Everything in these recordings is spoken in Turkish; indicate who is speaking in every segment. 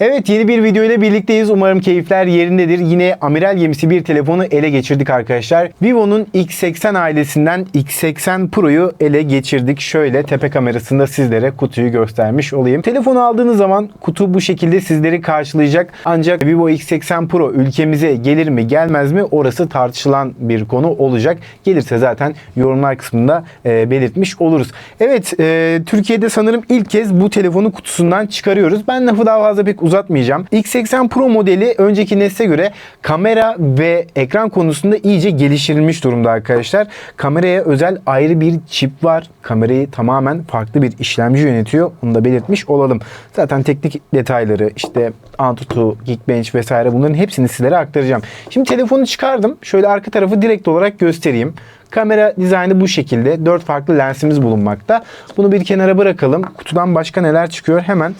Speaker 1: Evet yeni bir video ile birlikteyiz. Umarım keyifler yerindedir. Yine amiral gemisi bir telefonu ele geçirdik arkadaşlar. Vivo'nun X80 ailesinden X80 Pro'yu ele geçirdik. Şöyle tepe kamerasında sizlere kutuyu göstermiş olayım. Telefonu aldığınız zaman kutu bu şekilde sizleri karşılayacak. Ancak Vivo X80 Pro ülkemize gelir mi gelmez mi orası tartışılan bir konu olacak. Gelirse zaten yorumlar kısmında e, belirtmiş oluruz. Evet e, Türkiye'de sanırım ilk kez bu telefonu kutusundan çıkarıyoruz. Ben lafı daha fazla pek uzatmayacağım. X80 Pro modeli önceki nesle göre kamera ve ekran konusunda iyice geliştirilmiş durumda arkadaşlar. Kameraya özel ayrı bir çip var. Kamerayı tamamen farklı bir işlemci yönetiyor. Onu da belirtmiş olalım. Zaten teknik detayları işte Antutu, Geekbench vesaire bunların hepsini sizlere aktaracağım. Şimdi telefonu çıkardım. Şöyle arka tarafı direkt olarak göstereyim. Kamera dizaynı bu şekilde. 4 farklı lensimiz bulunmakta. Bunu bir kenara bırakalım. Kutudan başka neler çıkıyor hemen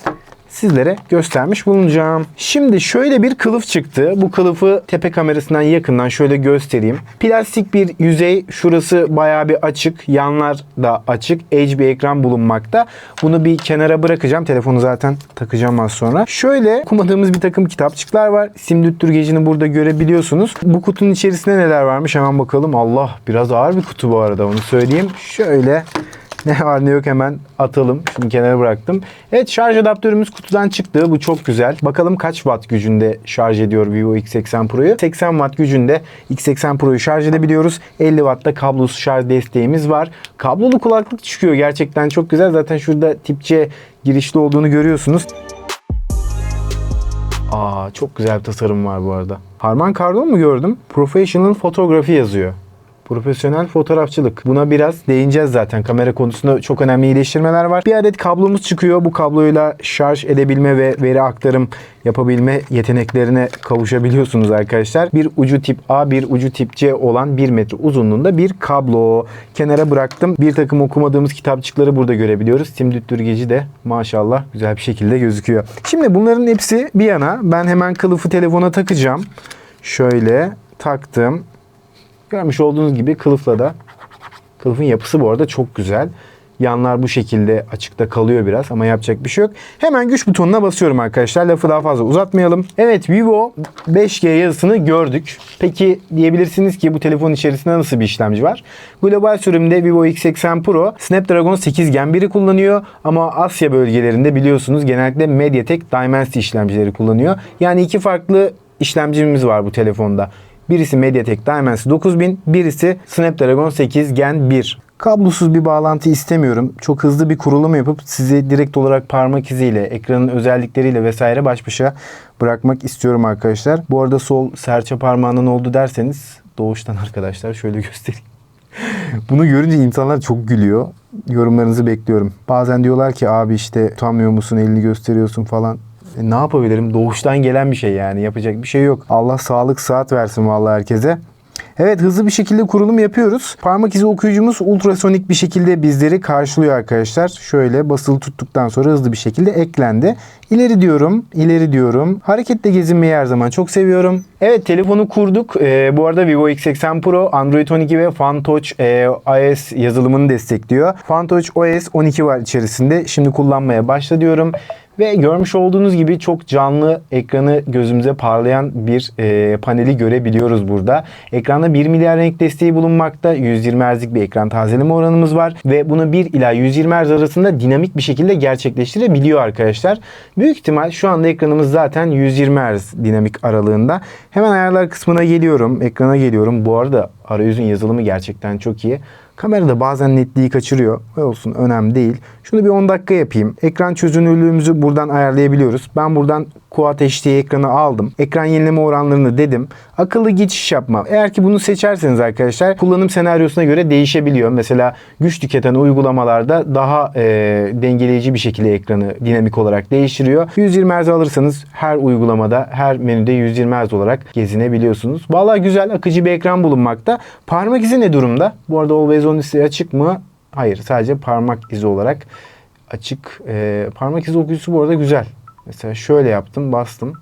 Speaker 1: sizlere göstermiş bulunacağım. Şimdi şöyle bir kılıf çıktı. Bu kılıfı tepe kamerasından yakından şöyle göstereyim. Plastik bir yüzey. Şurası bayağı bir açık. Yanlar da açık. Edge bir ekran bulunmakta. Bunu bir kenara bırakacağım. Telefonu zaten takacağım az sonra. Şöyle okumadığımız bir takım kitapçıklar var. Sim düttürgecini burada görebiliyorsunuz. Bu kutunun içerisinde neler varmış hemen bakalım. Allah biraz ağır bir kutu bu arada onu söyleyeyim. Şöyle ne var ne yok hemen atalım. Şunu kenara bıraktım. Evet şarj adaptörümüz kutudan çıktı. Bu çok güzel. Bakalım kaç watt gücünde şarj ediyor Vivo X80 Pro'yu. 80 watt gücünde X80 Pro'yu şarj edebiliyoruz. 50 wattta kablosuz şarj desteğimiz var. Kablolu kulaklık çıkıyor. Gerçekten çok güzel. Zaten şurada tip C girişli olduğunu görüyorsunuz. Aa çok güzel bir tasarım var bu arada. Harman Kardon mu gördüm? Professional Photography yazıyor. Profesyonel fotoğrafçılık. Buna biraz değineceğiz zaten. Kamera konusunda çok önemli iyileştirmeler var. Bir adet kablomuz çıkıyor. Bu kabloyla şarj edebilme ve veri aktarım yapabilme yeteneklerine kavuşabiliyorsunuz arkadaşlar. Bir ucu tip A, bir ucu tip C olan 1 metre uzunluğunda bir kablo. Kenara bıraktım. Bir takım okumadığımız kitapçıkları burada görebiliyoruz. Sim düttürgeci de maşallah güzel bir şekilde gözüküyor. Şimdi bunların hepsi bir yana. Ben hemen kılıfı telefona takacağım. Şöyle taktım. Görmüş olduğunuz gibi kılıfla da kılıfın yapısı bu arada çok güzel. Yanlar bu şekilde açıkta kalıyor biraz ama yapacak bir şey yok. Hemen güç butonuna basıyorum arkadaşlar. Lafı daha fazla uzatmayalım. Evet Vivo 5G yazısını gördük. Peki diyebilirsiniz ki bu telefonun içerisinde nasıl bir işlemci var? Global sürümde Vivo X80 Pro Snapdragon 8 Gen 1'i kullanıyor ama Asya bölgelerinde biliyorsunuz genellikle MediaTek Dimensity işlemcileri kullanıyor. Yani iki farklı işlemcimiz var bu telefonda. Birisi MediaTek Dimensity 9000, birisi Snapdragon 8 Gen 1. Kablosuz bir bağlantı istemiyorum. Çok hızlı bir kurulum yapıp sizi direkt olarak parmak iziyle, ekranın özellikleriyle vesaire baş başa bırakmak istiyorum arkadaşlar. Bu arada sol serçe parmağının oldu derseniz doğuştan arkadaşlar şöyle göstereyim. Bunu görünce insanlar çok gülüyor. Yorumlarınızı bekliyorum. Bazen diyorlar ki abi işte tutamıyor musun elini gösteriyorsun falan. E, ne yapabilirim? Doğuştan gelen bir şey yani. Yapacak bir şey yok. Allah sağlık saat versin vallahi herkese. Evet hızlı bir şekilde kurulum yapıyoruz. Parmak izi okuyucumuz ultrasonik bir şekilde bizleri karşılıyor arkadaşlar. Şöyle basılı tuttuktan sonra hızlı bir şekilde eklendi. İleri diyorum, ileri diyorum. Hareketle gezinmeyi her zaman çok seviyorum. Evet telefonu kurduk. Ee, bu arada Vivo X80 Pro Android 12 ve FunTouch e, iOS yazılımını destekliyor. FunTouch OS 12 var içerisinde. Şimdi kullanmaya başla diyorum. Ve görmüş olduğunuz gibi çok canlı ekranı gözümüze parlayan bir e, paneli görebiliyoruz burada. Ekranda 1 milyar renk desteği bulunmakta. 120 Hz'lik bir ekran tazeleme oranımız var. Ve bunu 1 ila 120 Hz arasında dinamik bir şekilde gerçekleştirebiliyor arkadaşlar. Büyük ihtimal şu anda ekranımız zaten 120 Hz dinamik aralığında. Hemen ayarlar kısmına geliyorum. Ekrana geliyorum. Bu arada arayüzün yazılımı gerçekten çok iyi. Kamerada bazen netliği kaçırıyor. Olsun önemli değil. Şunu bir 10 dakika yapayım. Ekran çözünürlüğümüzü buradan ayarlayabiliyoruz. Ben buradan Quad HD ekranı aldım. Ekran yenileme oranlarını dedim. Akıllı geçiş yapma. Eğer ki bunu seçerseniz arkadaşlar kullanım senaryosuna göre değişebiliyor. Mesela güç tüketen uygulamalarda daha e, dengeleyici bir şekilde ekranı dinamik olarak değiştiriyor. 120 Hz alırsanız her uygulamada her menüde 120 Hz olarak gezinebiliyorsunuz. Vallahi güzel akıcı bir ekran bulunmakta. Parmak izi ne durumda? Bu arada Always On listeye açık mı? Hayır sadece parmak izi olarak açık. E, parmak izi okuyucusu bu arada güzel. Mesela şöyle yaptım bastım.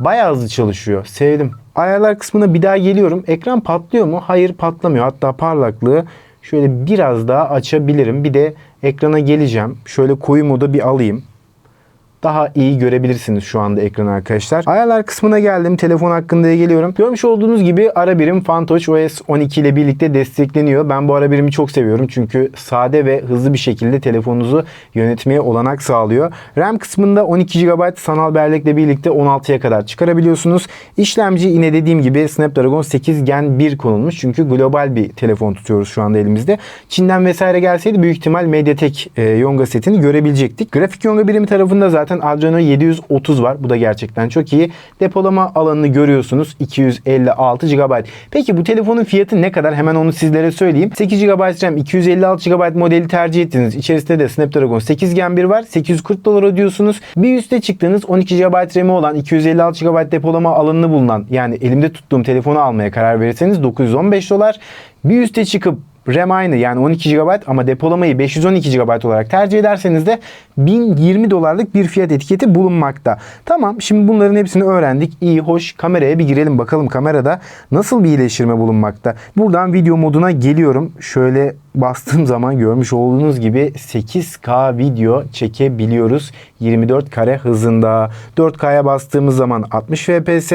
Speaker 1: Bayağı hızlı çalışıyor. Sevdim. Ayarlar kısmına bir daha geliyorum. Ekran patlıyor mu? Hayır patlamıyor. Hatta parlaklığı şöyle biraz daha açabilirim. Bir de ekrana geleceğim. Şöyle koyu moda bir alayım. Daha iyi görebilirsiniz şu anda ekranı arkadaşlar. Ayarlar kısmına geldim. Telefon hakkında geliyorum. Görmüş olduğunuz gibi ara birim FunTouch OS 12 ile birlikte destekleniyor. Ben bu ara birimi çok seviyorum. Çünkü sade ve hızlı bir şekilde telefonunuzu yönetmeye olanak sağlıyor. RAM kısmında 12 GB sanal bellekle birlikte 16'ya kadar çıkarabiliyorsunuz. İşlemci yine dediğim gibi Snapdragon 8 Gen 1 konulmuş. Çünkü global bir telefon tutuyoruz şu anda elimizde. Çin'den vesaire gelseydi büyük ihtimal MediaTek e, Yonga setini görebilecektik. Grafik Yonga birimi tarafında zaten Adreno 730 var. Bu da gerçekten çok iyi. Depolama alanını görüyorsunuz. 256 GB. Peki bu telefonun fiyatı ne kadar? Hemen onu sizlere söyleyeyim. 8 GB RAM, 256 GB modeli tercih ettiniz. İçerisinde de Snapdragon 8 Gen 1 var. 840 dolar ödüyorsunuz. Bir üste çıktığınız 12 GB RAM'i olan 256 GB depolama alanını bulunan yani elimde tuttuğum telefonu almaya karar verirseniz 915 dolar. Bir üste çıkıp RAM aynı yani 12 GB ama depolamayı 512 GB olarak tercih ederseniz de 1020 dolarlık bir fiyat etiketi bulunmakta. Tamam şimdi bunların hepsini öğrendik. İyi hoş kameraya bir girelim bakalım kamerada nasıl bir iyileştirme bulunmakta. Buradan video moduna geliyorum. Şöyle bastığım zaman görmüş olduğunuz gibi 8K video çekebiliyoruz. 24 kare hızında. 4K'ya bastığımız zaman 60 FPS.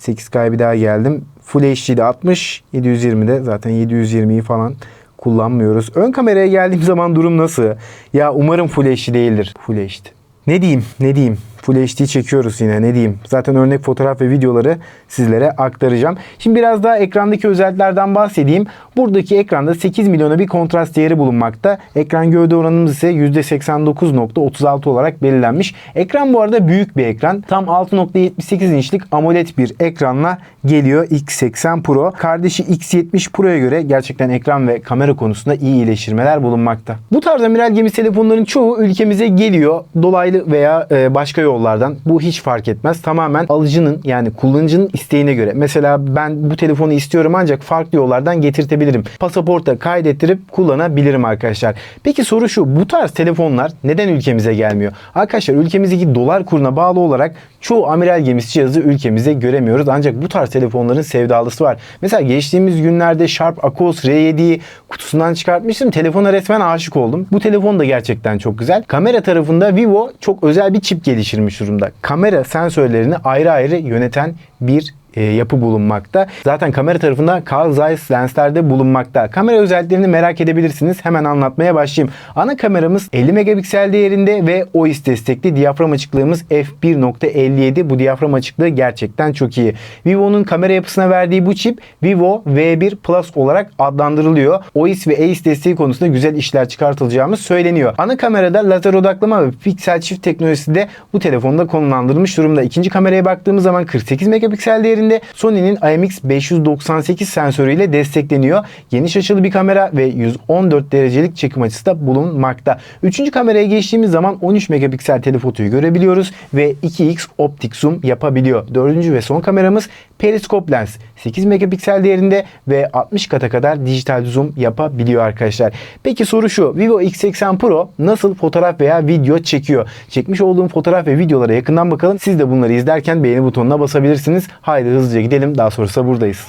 Speaker 1: 8K'ya bir daha geldim. Full HD'de 60, 720'de zaten 720'yi falan kullanmıyoruz. Ön kameraya geldiğim zaman durum nasıl? Ya umarım Full HD değildir. Full HD. Ne diyeyim? Ne diyeyim? Full HD çekiyoruz yine ne diyeyim. Zaten örnek fotoğraf ve videoları sizlere aktaracağım. Şimdi biraz daha ekrandaki özelliklerden bahsedeyim. Buradaki ekranda 8 milyona bir kontrast değeri bulunmakta. Ekran gövde oranımız ise %89.36 olarak belirlenmiş. Ekran bu arada büyük bir ekran. Tam 6.78 inçlik AMOLED bir ekranla geliyor X80 Pro. Kardeşi X70 Pro'ya göre gerçekten ekran ve kamera konusunda iyi iyileştirmeler bulunmakta. Bu tarz amiral gemisi telefonların çoğu ülkemize geliyor. Dolaylı veya e, başka yollardan. Bu hiç fark etmez. Tamamen alıcının yani kullanıcının isteğine göre. Mesela ben bu telefonu istiyorum ancak farklı yollardan getirtebilirim. Pasaporta kaydettirip kullanabilirim arkadaşlar. Peki soru şu. Bu tarz telefonlar neden ülkemize gelmiyor? Arkadaşlar ülkemizdeki dolar kuruna bağlı olarak çoğu amiral gemisi cihazı ülkemize göremiyoruz. Ancak bu tarz telefonların sevdalısı var. Mesela geçtiğimiz günlerde Sharp Aquos R7'yi kutusundan çıkartmıştım. Telefona resmen aşık oldum. Bu telefon da gerçekten çok güzel. Kamera tarafında Vivo çok özel bir çip geliştirmiş durumda. Kamera sensörlerini ayrı ayrı yöneten bir e, yapı bulunmakta. Zaten kamera tarafında Carl Zeiss lenslerde bulunmakta. Kamera özelliklerini merak edebilirsiniz. Hemen anlatmaya başlayayım. Ana kameramız 50 megapiksel değerinde ve OIS destekli diyafram açıklığımız f1.57. Bu diyafram açıklığı gerçekten çok iyi. Vivo'nun kamera yapısına verdiği bu çip Vivo V1 Plus olarak adlandırılıyor. OIS ve AIS desteği konusunda güzel işler çıkartılacağımız söyleniyor. Ana kamerada lazer odaklama ve piksel çift teknolojisi de bu telefonda konumlandırılmış durumda. İkinci kameraya baktığımız zaman 48 megapiksel değerinde Sony'nin IMX598 sensörüyle destekleniyor. Geniş açılı bir kamera ve 114 derecelik çekim açısı da bulunmakta. Üçüncü kameraya geçtiğimiz zaman 13 megapiksel telefotoyu görebiliyoruz ve 2x optik zoom yapabiliyor. Dördüncü ve son kameramız periskop lens. 8 megapiksel değerinde ve 60 kata kadar dijital zoom yapabiliyor arkadaşlar. Peki soru şu. Vivo X80 Pro nasıl fotoğraf veya video çekiyor? Çekmiş olduğum fotoğraf ve videolara yakından bakalım. Siz de bunları izlerken beğeni butonuna basabilirsiniz. Haydi hızlıca gidelim. Daha sonrasında buradayız.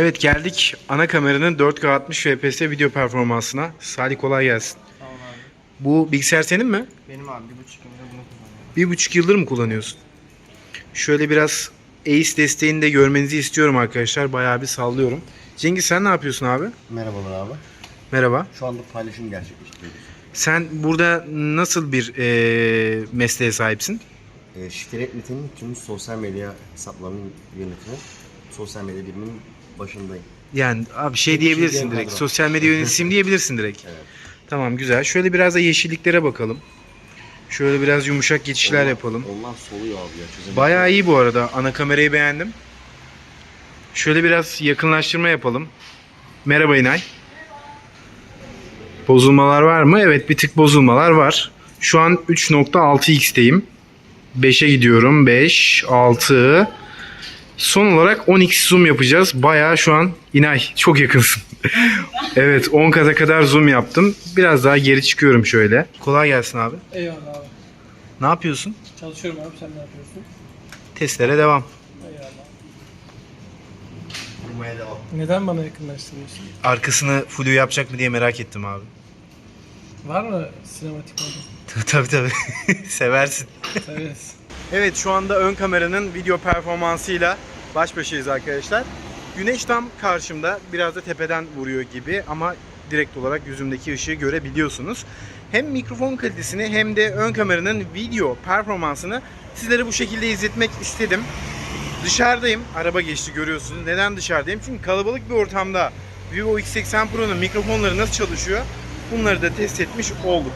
Speaker 1: Evet geldik ana kameranın 4K 60 fps video performansına. Salih kolay gelsin.
Speaker 2: Tamam abi.
Speaker 1: Bu bilgisayar senin mi?
Speaker 2: Benim abi bir buçuk yıldır bunu kullanıyorum.
Speaker 1: Bir buçuk yıldır mı kullanıyorsun? Şöyle biraz ACE desteğini de görmenizi istiyorum arkadaşlar. Bayağı bir sallıyorum. Cengiz sen ne yapıyorsun abi?
Speaker 3: Merhabalar abi.
Speaker 1: Merhaba.
Speaker 3: Şu anda paylaşım gerçekleştiriyoruz.
Speaker 1: Sen burada nasıl bir eee, mesleğe sahipsin?
Speaker 3: E, Şifre Net'in tüm sosyal medya hesaplarının yönetimi, sosyal medya biriminin başındayım.
Speaker 1: Yani abi şey
Speaker 3: Bir
Speaker 1: diyebilirsin
Speaker 3: şey
Speaker 1: direkt. Sosyal medya yöneticisiyim diyebilirsin direkt.
Speaker 3: Evet.
Speaker 1: Tamam güzel. Şöyle biraz da yeşilliklere bakalım. Şöyle biraz yumuşak geçişler
Speaker 3: Onlar-
Speaker 1: yapalım.
Speaker 3: Onlar soluyor abi ya çözemiyorum.
Speaker 1: Bayağı iyi bu arada. Ana kamerayı beğendim. Şöyle biraz yakınlaştırma yapalım. Merhaba İnay. Bozulmalar var mı? Evet bir tık bozulmalar var. Şu an 3.6x'teyim. 5'e gidiyorum. 5, 6. Son olarak 10x zoom yapacağız. Bayağı şu an İnay çok yakınsın. evet 10 kata kadar zoom yaptım. Biraz daha geri çıkıyorum şöyle. Kolay gelsin abi.
Speaker 2: Eyvallah abi.
Speaker 1: Ne yapıyorsun?
Speaker 2: Çalışıyorum abi sen ne yapıyorsun?
Speaker 1: Testlere devam.
Speaker 2: Eyvallah. Neden bana yakınlaştırıyorsun?
Speaker 1: Arkasını flu yapacak mı diye merak ettim abi.
Speaker 2: Var mı sinematik modu?
Speaker 1: tabii tabii. Seversin.
Speaker 2: evet.
Speaker 1: Evet şu anda ön kameranın video performansıyla baş başayız arkadaşlar. Güneş tam karşımda. Biraz da tepeden vuruyor gibi ama direkt olarak yüzümdeki ışığı görebiliyorsunuz. Hem mikrofon kalitesini hem de ön kameranın video performansını sizlere bu şekilde izletmek istedim. Dışarıdayım. Araba geçti görüyorsunuz. Neden dışarıdayım? Çünkü kalabalık bir ortamda Vivo X80 Pro'nun mikrofonları nasıl çalışıyor? Bunları da test etmiş olduk.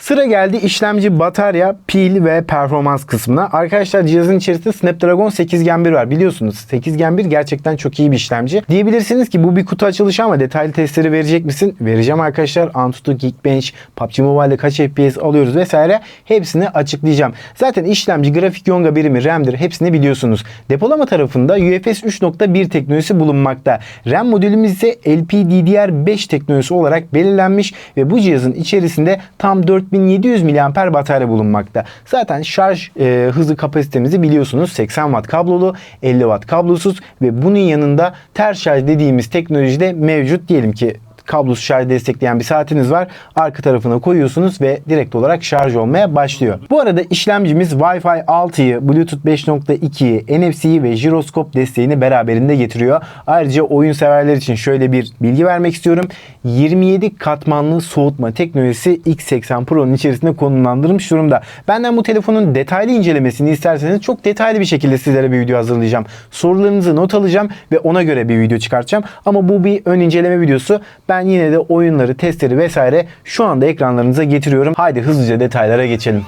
Speaker 1: Sıra geldi işlemci, batarya, pil ve performans kısmına. Arkadaşlar cihazın içerisinde Snapdragon 8 Gen 1 var. Biliyorsunuz 8 Gen 1 gerçekten çok iyi bir işlemci. Diyebilirsiniz ki bu bir kutu açılışı ama detaylı testleri verecek misin? Vereceğim arkadaşlar. Antutu, Geekbench, PUBG Mobile'de kaç FPS alıyoruz vesaire hepsini açıklayacağım. Zaten işlemci, grafik yonga birimi, RAM'dir hepsini biliyorsunuz. Depolama tarafında UFS 3.1 teknolojisi bulunmakta. RAM modülümüz ise LPDDR5 teknolojisi olarak belirlenmiş ve bu cihazın içerisinde tam 4700 mAh batarya bulunmakta. Zaten şarj e, hızı kapasitemizi biliyorsunuz 80 Watt kablolu, 50 Watt kablosuz ve bunun yanında ters şarj dediğimiz teknoloji de mevcut. Diyelim ki kablosuz şarj destekleyen bir saatiniz var. Arka tarafına koyuyorsunuz ve direkt olarak şarj olmaya başlıyor. Bu arada işlemcimiz Wi-Fi 6'yı, Bluetooth 5.2'yi, NFC'yi ve jiroskop desteğini beraberinde getiriyor. Ayrıca oyun severler için şöyle bir bilgi vermek istiyorum. 27 katmanlı soğutma teknolojisi X80 Pro'nun içerisinde konumlandırılmış durumda. Benden bu telefonun detaylı incelemesini isterseniz çok detaylı bir şekilde sizlere bir video hazırlayacağım. Sorularınızı not alacağım ve ona göre bir video çıkartacağım. Ama bu bir ön inceleme videosu. Ben yine de oyunları, testleri vesaire şu anda ekranlarınıza getiriyorum. Haydi hızlıca detaylara geçelim.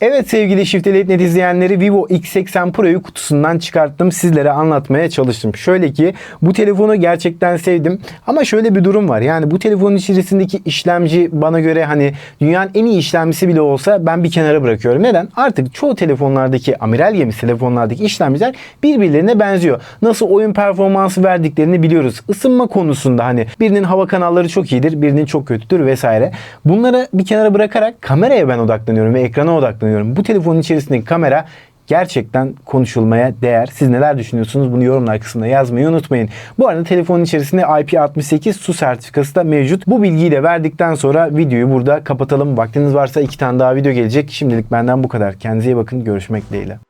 Speaker 1: Evet sevgili Net izleyenleri Vivo X80 Pro'yu kutusundan çıkarttım. Sizlere anlatmaya çalıştım. Şöyle ki bu telefonu gerçekten sevdim. Ama şöyle bir durum var. Yani bu telefonun içerisindeki işlemci bana göre hani dünyanın en iyi işlemcisi bile olsa ben bir kenara bırakıyorum. Neden? Artık çoğu telefonlardaki amiral gemisi telefonlardaki işlemciler birbirlerine benziyor. Nasıl oyun performansı verdiklerini biliyoruz. Isınma konusunda hani birinin hava kanalları çok iyidir, birinin çok kötüdür vesaire. Bunları bir kenara bırakarak kameraya ben odaklanıyorum ve ekrana odaklanıyorum. Bu telefonun içerisindeki kamera gerçekten konuşulmaya değer. Siz neler düşünüyorsunuz? Bunu yorumlar kısmında yazmayı unutmayın. Bu arada telefonun içerisinde IP68 su sertifikası da mevcut. Bu bilgiyi de verdikten sonra videoyu burada kapatalım. Vaktiniz varsa iki tane daha video gelecek. Şimdilik benden bu kadar. Kendinize iyi bakın. Görüşmek dileğiyle.